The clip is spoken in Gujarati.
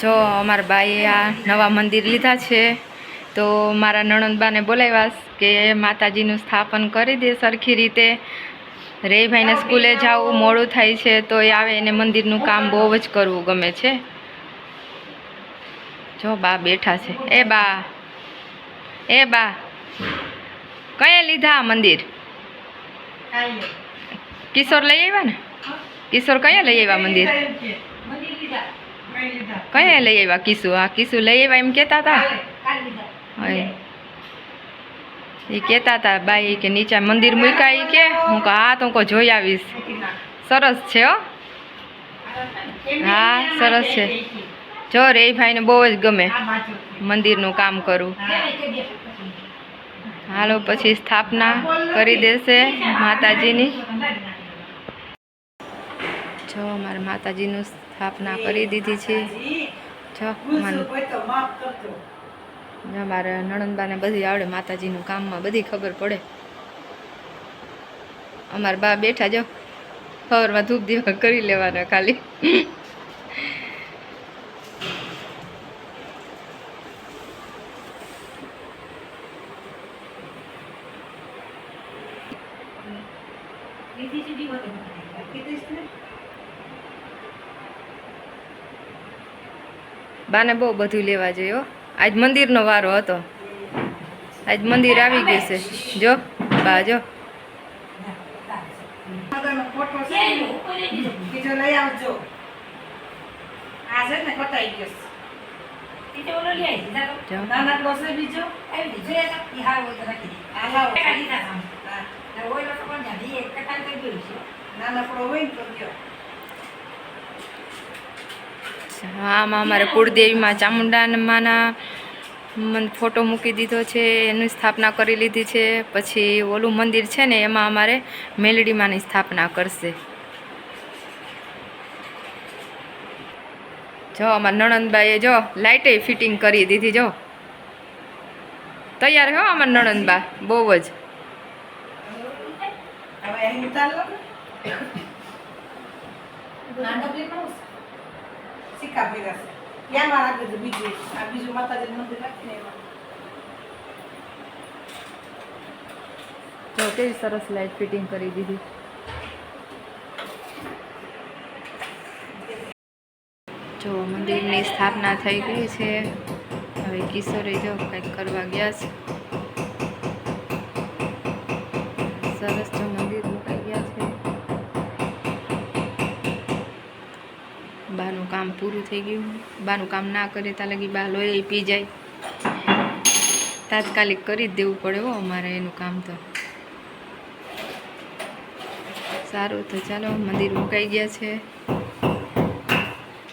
જો અમારા બાઈએ આ નવા મંદિર લીધા છે તો મારા નણંદબાને બોલાવ્યા કે માતાજીનું સ્થાપન કરી દે સરખી રીતે. રેભાઈને સ્કૂલે જવું મોડું થાય છે તો એ આવે એને મંદિરનું કામ બહુ જ કરવું ગમે છે. જો બા બેઠા છે. એ બા એ બા કયા લીધા આ મંદિર? કિશોર લઈ આવ્યા ને? કિશોર કયા લઈ આવ્યા મંદિર? કયા લઈ આવ્યા? કિશુ આ કિશુ લઈ આવ્યા એમ કહેતા હતા. એ કહેતા હતા બાઈ કે નીચે મંદિર મૂકાય કે. હું કહું હા તો હું કહું જોઈ આવીશ. સરસ છે હો. હા સરસ છે. જો રે ભાઈને બહુ જ ગમે. મંદિરનું કામ કરું. હાલો પછી સ્થાપના કરી દેશે માતાજીની. જો અમારે માતાજીનું સ્થાપના કરી દીધી છે. જો મારા મારે નણંદબાને બધી આવડે, માતાજીનું કામમાં બધી ખબર પડે. અમારા બા બેઠા જો સવારમાં ધૂપ દીવા કરી લેવાના ખાલી. બાને બહુ બધું લેવા જોઈએ આજ મંદિરનો વારો હતો. આજ મંદિર આવી ગયું છે. જો, બા, જો. ફોટો છે બીજો લઈ આવજો આ છે ને કટાઈ ગયો જો. નાનકડો છે બીજો આ લાવો નાનકડો હોય ને તો આમાં અમારે કુળદેવીમાં ચામુંડામાંના મને ફોટો મૂકી દીધો છે એની સ્થાપના કરી લીધી છે. પછી ઓલું મંદિર છે ને એમાં અમારે મેલડીમાંની સ્થાપના કરશે. જો અમારા નણંદબાએ જો લાઇટે ફિટિંગ કરી દીધી જો. તૈયાર હો અમારા નણંદબા બહુ જ. હવે સિક્કા ભેગા છે ત્યાં માં રાખી બીજું આ બીજું માતાજીનું મંદિર રાખીને એમાં કેવી સરસ લાઇટ ફિટિંગ કરી દીધી જો મંદિરની સ્થાપના થઈ ગઈ છે. હવે કિશોરે જો કંઈક કરવા ગયા છે. સરસ જો મંદિર મુકાઈ ગયા છે બાનું કામ પૂરું થઈ ગયું. બાનું કામ ના કરે ત્યાં લગી બા લોહી પી જાય. તાત્કાલિક કરી જ દેવું પડે હો અમારે એનું કામ તો. સારું તો ચાલો, મંદિર મુકાઈ ગયા છે.